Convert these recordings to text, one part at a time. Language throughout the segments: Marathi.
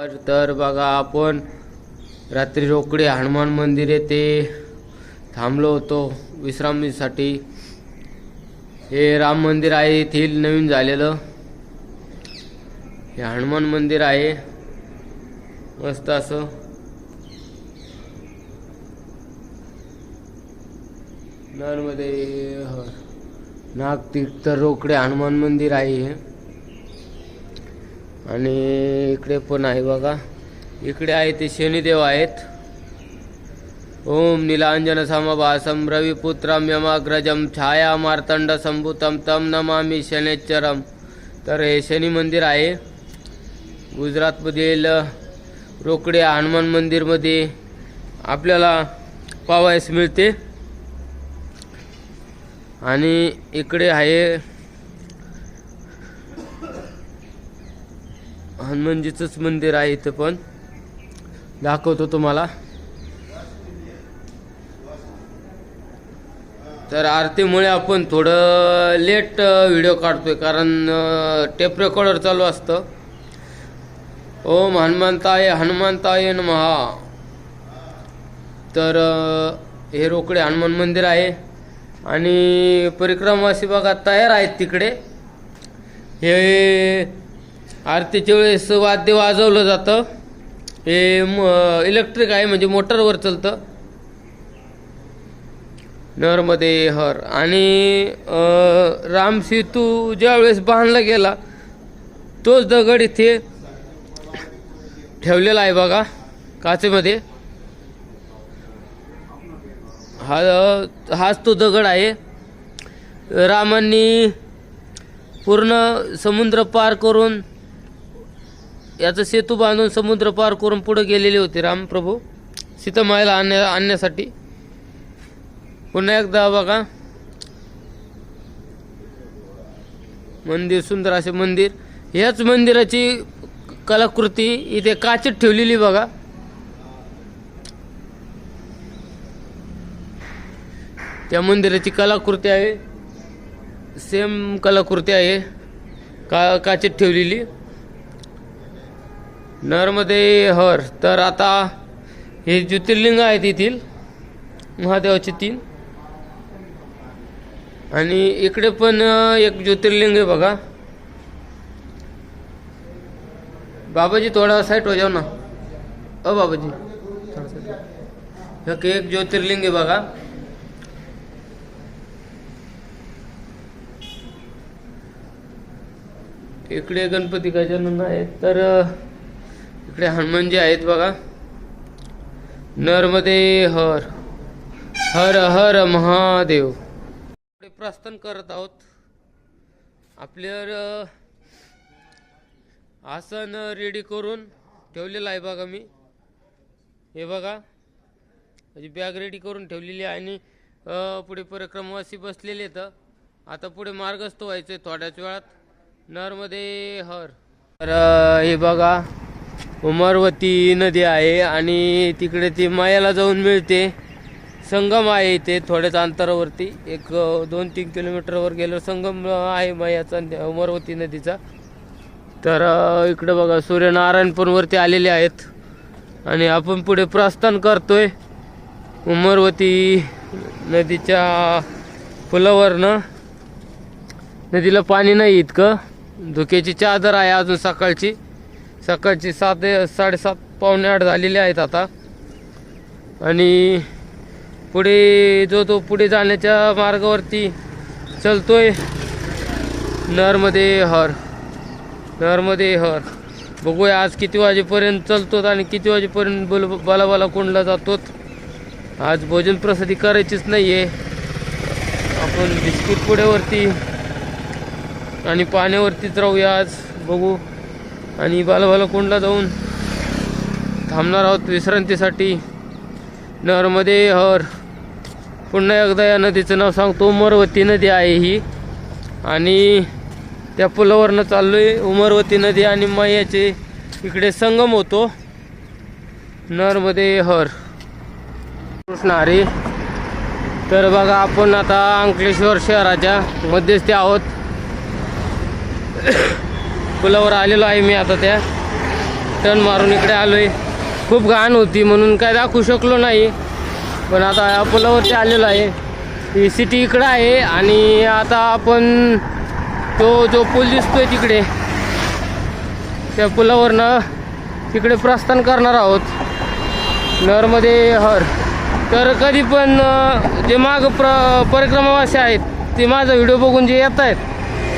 तर- बघा आपण रात्री रोकडे हनुमान मंदिर येथे थांबलो होतो विश्रामीसाठी हे राम मंदिर आहे येथील नवीन झालेलं. हे हनुमान मंदिर आहे. मस्त असं. नरमध्ये हो. नागतीर्थ रोकडे हनुमान मंदिर आहे हे. आणि इकडे पण आहे बघा. इकडे आहे ते शनिदेव आहेत. ओम नीलांजन समभासम रविपुत्रम यमाग्रजम छाया मार्तंड संभूतम तम नमामि शनेश्चरम तर हे शनी मंदिर आहे. गुजरातमधील रोकडे हनुमान मंदिरमध्ये आपल्याला पावायस मिळते. आणि इकडे आहे हनुमानजीचंच मंदिर आहे इथं पण. दाखवतो तुम्हाला. तर आरतीमुळे आपण थोडं लेट व्हिडिओ काढतोय कारण टेप रेकॉर्डर चालू असतं. ओम हनुमंताय हनुमंताय महा तर हे रोकडे हनुमान मंदिर आहे. आणि परिक्रमावासी बघा तयार आहेत तिकडे. हे आरतीच्या वेळेस वाद्य वाजवलं जातं. हे म इलेक्ट्रिक आहे म्हणजे मोटरवर चालतं. नरमध्ये हर. आणि अ, राम सेतू ज्यावेळेस बांधला गेला तोच दगड इथे ठेवलेला आहे बघा काचेमध्ये. हा हाच तो दगड आहे. रामांनी पूर्ण समुद्र पार करून याचा सेतू बांधून समुद्र पार करून पुढे गेलेले होते रामप्रभू. सीतामायला आणण्या आणण्यासाठी. पुन्हा एकदा बघा. मंदिर सुंदर असे मंदिर. ह्याच मंदिराची कलाकृती इथे काचेत ठेवलेली बघा. त्या मंदिराची कलाकृती आहे. सेम कलाकृती आहे. का काचेत ठेवलेली. नरमध्ये हर तर आता हे ज्योतिर्लिंग आहेत येथील. महादेवाचे तीन. आणि इकडे पण एक ज्योतिर्लिंग आहे बघा. बाबाजी थोडा साईट हो जाऊ ना. अ बाबाजी. थोडा एक एक ज्योतिर्लिंग आहे बघा. इकडे गणपती गजानन आहेत. तर इकडे हनुमानजी आहेत बघा. नर्मदे हर हर हर महादेव. पुढे प्रस्थान करत आहोत. आपल्यावर आसन रेडी करून ठेवलेलं आहे बघा मी. हे बघा. माझी बॅग रेडी करून ठेवलेली आहे आणि पुढे परिक्रमवासी बसलेले आहेत. आता पुढे मार्गस्थ व्हायचं आहे थोड्याच वेळात. नर्मदे हर. तर हे बघा. उमरवती नदी आहे आणि तिकडे ती मायाला जाऊन मिळते. संगम आहे इथे थोड्याच अंतरावरती. एक दोन तीन किलोमीटरवर गेलो संगम आहे मायाचा उमरवती नदीचा. तर इकडं इकडे बघा सूर्यनारायण आलेले आहेत. आणि आपण पुढे प्रस्थान करतोय. उमरवती नदीच्या पुलावरनं. नदीला पाणी नाही इतकं. धुक्याची चादर आहे अजून सकाळची. सकाळची सात साडेसात पावणे आठ झालेले आहेत आता. आणि पुढे जो तो पुढे जाण्याच्या मार्गावरती चलतोय नरमध्ये हर. नरमध्ये हर. बघूया आज किती वाजेपर्यंत चलतो आणि किती वाजेपर्यंत बोल बालाबाला कोंडला जातो आज भोजन प्रसादी करायचीच नाही आहे आपण बिस्किट पुढेवरती आणि पाण्यावरतीच राहूया आज. बघू. आणि बालबाला कोंडला जाऊन थांबणार आहोत विश्रांतीसाठी. नरमध्ये हर. पुन्हा एकदा या नदीचं नाव सांगतो उमरवती नदी आहे ही. आणि त्या पुलावरनं चाललो आहे उमरवती नदी आणि मैयाचे इकडे संगम होतो. नरमध्ये हर. कृष्ण तर बघा आपण आता अंकलेश्वर शहराच्या मध्यस्थी आहोत. पुलावर आलेलो आहे मी आता त्या. टर्न मारून इकडे आलोय. खूप घाण होती म्हणून काय दाखवू शकलो नाही. पण आता या पुलावरती आलेलो आहे. ही सिटी इकडं आहे आणि आता आपण तो जो पूल दिसतोय तिकडे त्या पुलावरनं तिकडे प्रस्थान करणार आहोत. नरमध्ये हर. तर कधी पण जे माग प्र परिक्रमावासी आहेत ते माझा व्हिडिओ बघून जे येत आहेत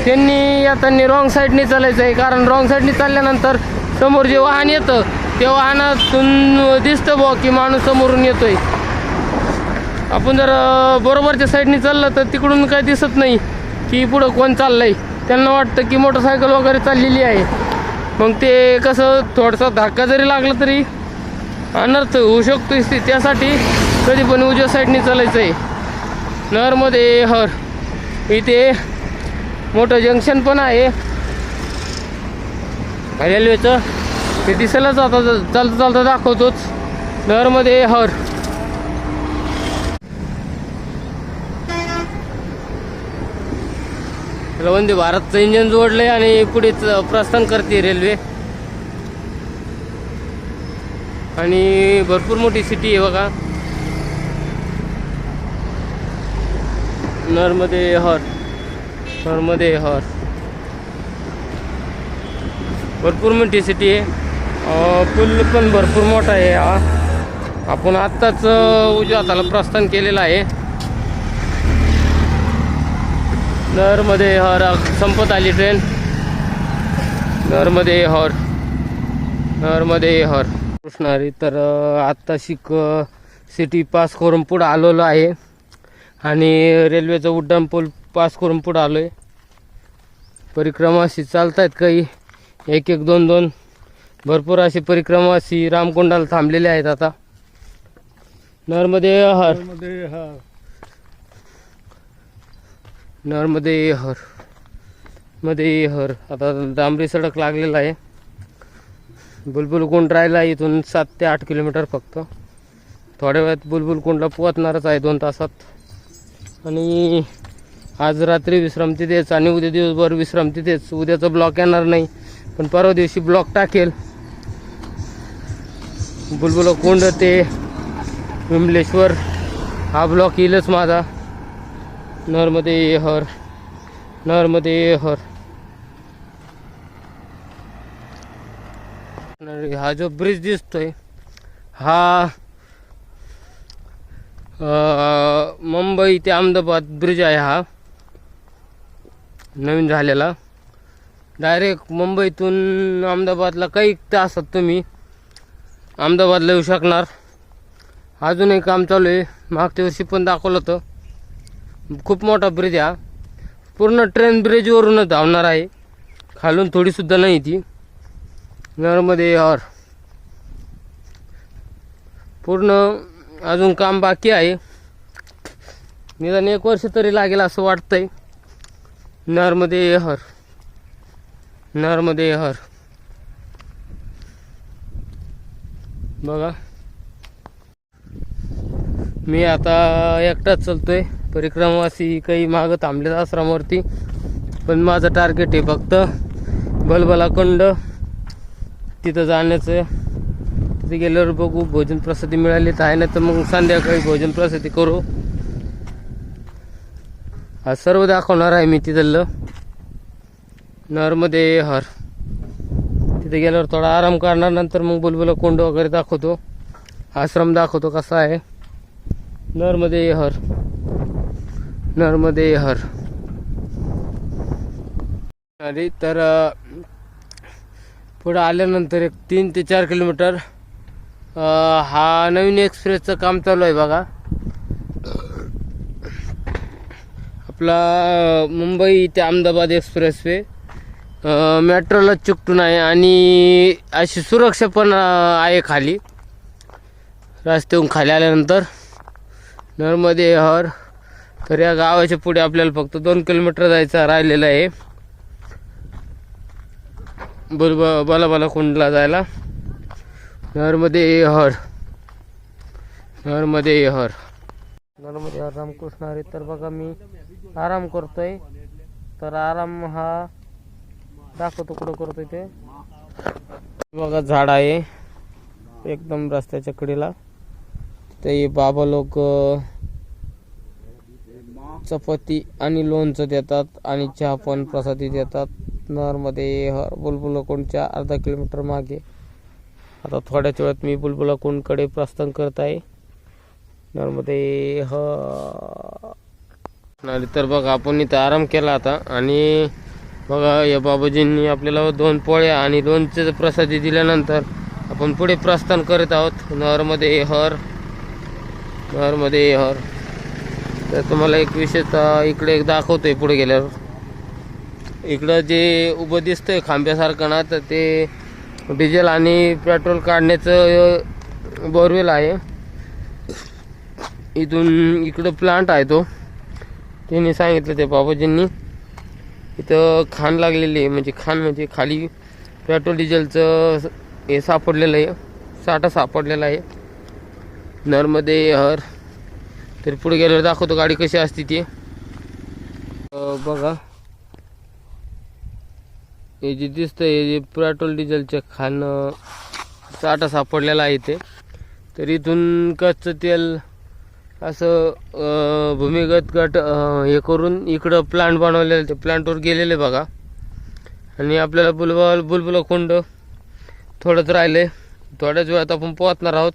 त्यांनी येताना रॉंग साईडने चालायचं आहे कारण रॉंग साईडने चालल्यानंतर समोर जे वाहन येतं ते वाहनातून दिसतं बुवा की माणूस समोरून येतोय. आपण जर बरोबरच्या साईडने चाललं तर तिकडून काही दिसत नाही की पुढं कोण चाललंय. त्यांना वाटतं की मोटरसायकल वगैरे चाललेली आहे. मग ते कसं थोडासा धक्का जरी लागला तरी अनर्थ होऊ शकतो त्यासाठी कधी पण उजव्या साईडने चालायचं आहे नरमध्ये हर. इथे मोठं जंक्शन पण आहे. रेल्वेचं ते दिसेलच आता चालता चालता दाखवतोच. नरमध्ये हर. वंदे भारतचं इंजिन जोडलंय आणि पुढे प्रस्थान करते रेल्वे आणि भरपूर मोठी सिटी आहे बघा. नरमध्ये हर. शहरमध्ये हॉर्स हो. भरपूर मोठी सिटी आहे. पूल पण भरपूर मोठा आहे हा. आपण आत्ताच अं, उजव्या हाताला प्रस्थान केलेलं आहे. नरमध्ये हॉर हो, संपत आली ट्रेन नरमध्ये हॉर हो. नरमध्ये हॉर कृष्णारी तर आत्ता शिक सिटी पास करून पुढं आलेलो आहे. आणि रेल्वेचं उड्डाण पूल पास करून पुढं आलो आहे परिक्रमा अशी चालत आहेत काही. एक एक दोन दोन. भरपूर अशी परिक्रमा अशी रामकुंडाला थांबलेले आहेत आता. नरमध्ये हर. नरमध्ये हर. मध्ये हर. आता डांबरी सडक लागलेला आहे. बुलबुल कुंड राहिला इथून सात ते आठ किलोमीटर फक्त. थोड्या वेळात बुलबुल कुंडला पोहोचणारच आहे दोन तासात. आणि आज रात्री विश्रांती देच आणि उद्या दिवसभर विश्रांती देच. उद्याचा ब्लॉक येणार नाही पण परवा दिवशी ब्लॉक टाकेल. बुलबुल कुंड ते विमलेश्वर हा ब्लॉक येईलच माझा. नर्मदे हर नर्मदे हर. हा जो ब्रिज दिसतोय हा मुंबई ते अहमदाबाद ब्रिज आहे हा. नवीन झालेला. डायरेक्ट मुंबईतून अहमदाबादला काही तासात तुम्ही. अहमदाबादला येऊ शकणार. अजूनही काम चालू आहे. मागच्या वर्षी पण दाखवलं होतं. खूप मोठा ब्रिज हा. पूर्ण ट्रेन ब्रिजवरूनच धावणार आहे. खालून थोडीसुद्धा नाही ती. नरमध्ये और पूर्ण अजून काम बाकी आहे. निदान एक वर्ष तरी लागेल असं वाटतंय. नर्मदे हर नर्मदे हर बघा. मी आता एकटाच चालतोय. परिक्रमवासी काही मागं थांबलेत आश्रमावरती. पण माझं टार्गेट आहे फक्त बलबलाकुंड तिथं जाण्याचं. तिथे गेल्यावर बघू भोजन प्रसादी मिळाली तर आहे ना तर मग संध्याकाळी भोजन प्रसादी करू. सर्व दाखवणार आहे मी तिथलं नर्मदे हर. तिथे गेल्यावर थोडा आराम करणार नंतर मग बुलबुला कोंड वगैरे दाखवतो. आश्रम दाखवतो कसा आहे. नरमध्ये हर. नर्मदे हर. अरे तर पुढं आल्यानंतर एक तीन ते चार किलोमीटर हा नवीन एक्सप्रेसचं काम चालू आहे बघा. आपला मुंबई ते अहमदाबाद एक्सप्रेस वे मेट्रोला चिकटून आहे आणि अशी सुरक्षा पण आहे खाली. रस्त्याहून खाली आल्यानंतर नर्मदे हर. तर या गावाच्या पुढे आपल्याला फक्त दोन किलोमीटर जायचं राहिलेलं आहे. बुलब बालाबाला कुंडला जायला. नर्मदे हर. नर्मदे हर. नर्मदे हर रामकृष्ण हरी. तर बघा मी आराम करतोय. तर आराम हा दाखवतो कुठं करतोय ते. बघा झाड आहे. एकदम रस्त्याच्या कडेला. ते बाबा लोक चपाती आणि लोणचं देतात आणि चहा पण प्रसादी देतात. नरमध्ये हर बुलबुलकोंडच्या अर्धा किलोमीटर मागे. आता थोड्याच वेळात मी बुलबुलकोंडकडे प्रस्थान करत आहे. नर्मदे ह. नाही तर बघा आपण इथं आराम केला आता. आणि बघा या बाबाजींनी आपल्याला दोन पोळ्या आणि दोनचे प्रसादी दिल्यानंतर आपण पुढे प्रस्थान करत आहोत. नहरमध्ये हर. नहरमध्ये हर. तर तुम्हाला एक विशेषतः इकडे एक दाखवतोय पुढे गेल्यावर. इकडं जे उभं दिसतंय खांब्यासारखं ना तर ते डिझेल आणि पेट्रोल काढण्याचं बोरवेल आहे. इथून इकडं प्लांट आहे तो. त्यांनी सांगितलं ते बाबाजींनी. इथं खाण लागलेली आहे. म्हणजे खाण म्हणजे खाली पेट्रोल डिझेलचं हे सापडलेलं आहे. साठा सापडलेला आहे. नर्मदे हर. तर पुढे गेल्यावर दाखवतो गाडी कशी असते ती. बघा. हे जे दिसतंय हे जे पेट्रोल डिझेलचं खाणं साठा सापडलेला आहे ते तर इथून कच्चं तेल असं भूमिगत गट हे करून इकडं प्लांट बनवलेलं ते प्लांटवर गेलेले बघा. आणि आपल्याला बुलबुल बुलबुला कोंड थोडंच राहिले थोड्याच वेळात आपण पोहोचणार आहोत.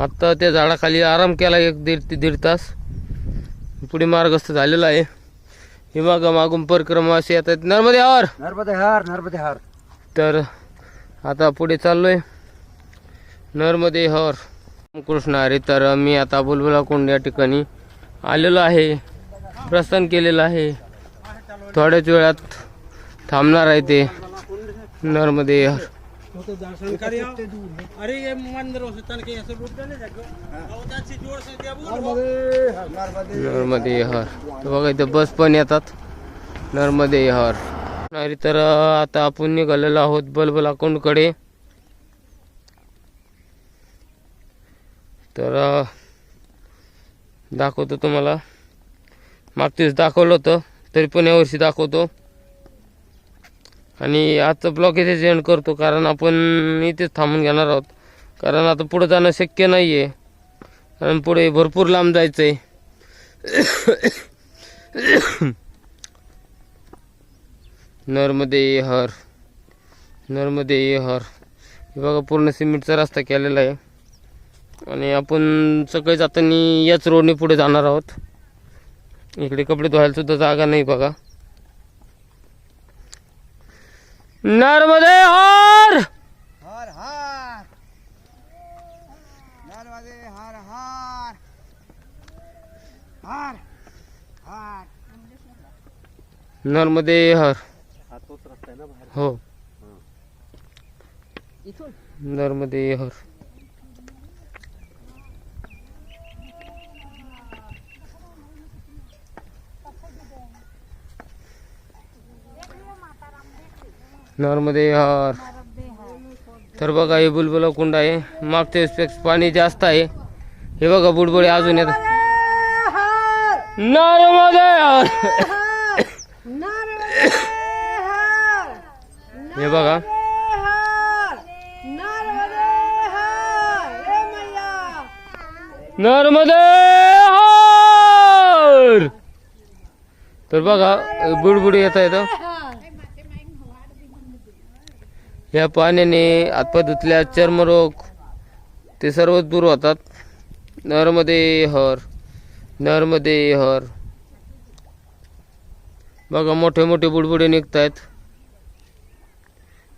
आत्ता त्या झाडाखाली आराम केला एक दीड ते दीड तास. पुढे मार्गस्थ झालेला आहे. हे मागं मागून परिक्रमा असे येतात नर्मदे आवर! नर्मदे हार नर्मदे हार. तर आता पुढे चाललोय. नरमध्ये हर. कृष्ण हरी तर मी आता बुलबुला कोंड या ठिकाणी आलेलो आहे. प्रस्थान केलेलं आहे. थोड्याच वेळात थांबणार आहे ते अरे मंदिर हो नर्मदे हार नर्मदे. नर्मदे बघा इथं बस पण येतात. नर्मदे हर नाही तर आता आपण निघालेलो आहोत बलबला कोंडकडे. तर दाखवतो तुम्हाला. मागच्या दाखवलं होतं तरी पण यावर्षी दाखवतो. आणि आजचं ब्लॉग इथेच एंड करतो कारण आपण इथेच थांबून घेणार आहोत. कारण आता पुढं जाणं शक्य नाही आहे कारण पुढे भरपूर लांब जायचं आहे नर्मदे हर. नर्मदे हर. हे बघा पूर्ण सिमेंटचा रस्ता केलेला आहे. आणि आपण सकाळी जाताना याच रोडने पुढे जाणार आहोत. इकडे कपडे धुवायला सुद्धा जागा नाही बघा. नर्मदे हर! हार हार! नर्मदे हार हार! हार हार! नर्मदे हर. हा तोच रस्ता आहे ना बाहेर? हो. इथून? नर्मदे हर. नॉर्मदे हर तर बघा हे बुलबुला कुंड आहे. मागच्या वेळेस पाणी जास्त आहे. हे बघा बुडबुडे अजून येतात. नॉर्मदे हर हे बघा. नर्मदे हर तर बघा बुडबुडी येत येतं या पाण्याने हातपाय धुतल्या चर्मरोग ते सर्व दूर होतात. नर्मदे हर नर्मदे हर. बघा मोठे मोठे बुडबुडे निघत आहेत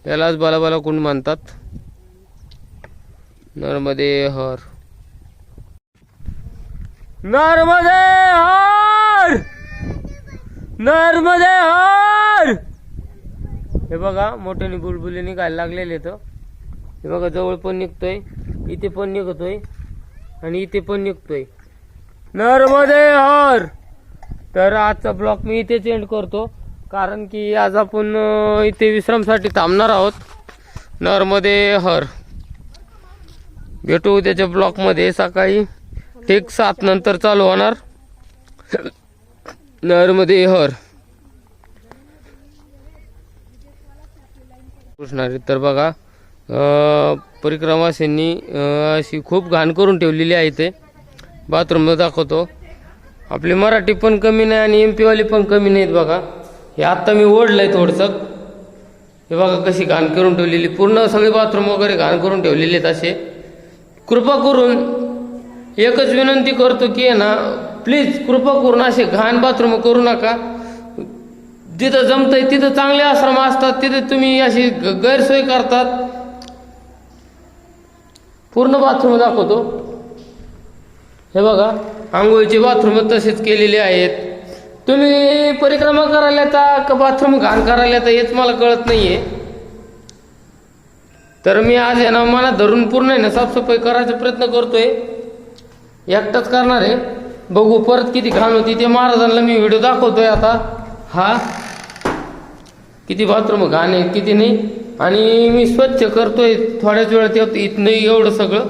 यालाच बालाबाला कुंड मानतात नर्मदे हर. नर्मदे हर! नर्मदे हर! हे बघा मोठ्याने बुलबुली निघायला लागलेले तर हे बघा जवळ पण निघतोय इथे पण निघतोय आणि इथे पण निघतोय. नर्मदे हर तर आजचा ब्लॉग मी इथेच एंड करतो कारण की आज आपण इथे विश्रामसाठी थांबणार आहोत. नर्मदे हर भेटू उद्याच्या ब्लॉकमध्ये सकाळी ठीक सात नंतर चालू होणार. नर्मदे हर कृष्णारी तर बघा अ, अशी खूप घाण करून ठेवलेली आहे ते बाथरूम दाखवतो. आपली मराठी पण कमी नाही आणि एम पीवाली पण कमी नाहीत बघा. हे आत्ता मी ओढलं आहे थोडंसं. हे बघा कशी घाण करून ठेवलेली. पूर्ण सगळे बाथरूम वगैरे घाण करून ठेवलेले आहेत असे. कृपा करून एकच विनंती करतो की ना प्लीज कृपा करून असे घाण बाथरूम करू नका. जिथं जमतंय तिथं चांगले आश्रम असतात तिथे तुम्ही अशी ग- गैरसोय करतात. पूर्ण बाथरूम दाखवतो. हे बघा आंघोळीचे बाथरूम तसेच केलेले आहेत. तुम्ही परिक्रमा करायला येता का बाथरूम घाण करायला येता हेच मला कळत नाहीये. तर मी आज आहे ना मनात धरून पूर्ण आहे ना साफसफाई करायचा प्रयत्न करतोय. एकटाच करणार आहे. बघू परत किती घाण होती ते महाराजांना मी व्हिडिओ दाखवतोय आता. हा. किती बाथरूम घाण आहे किती नाही. आणि मी स्वच्छ करतोय थोड्याच वेळात येत येत एवढं सगळं.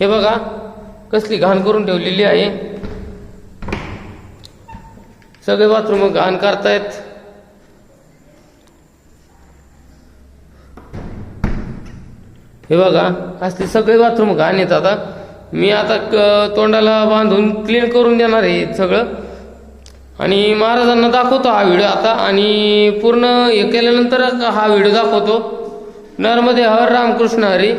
हे बघा कसली घाण करून ठेवलेली आहे. सगळे बाथरूम घाण करतायत. हे बघा असले सगळे बाथरूम घाण येत आता. मी आता क- तोंडाला बांधून क्लीन करून देणार आहे सगळं. आणि महाराजांना दाखवतो हा व्हिडिओ आता. आणि पूर्ण हे केल्यानंतर हा व्हिडिओ दाखवतो. नर्मदे हर रामकृष्ण हरी.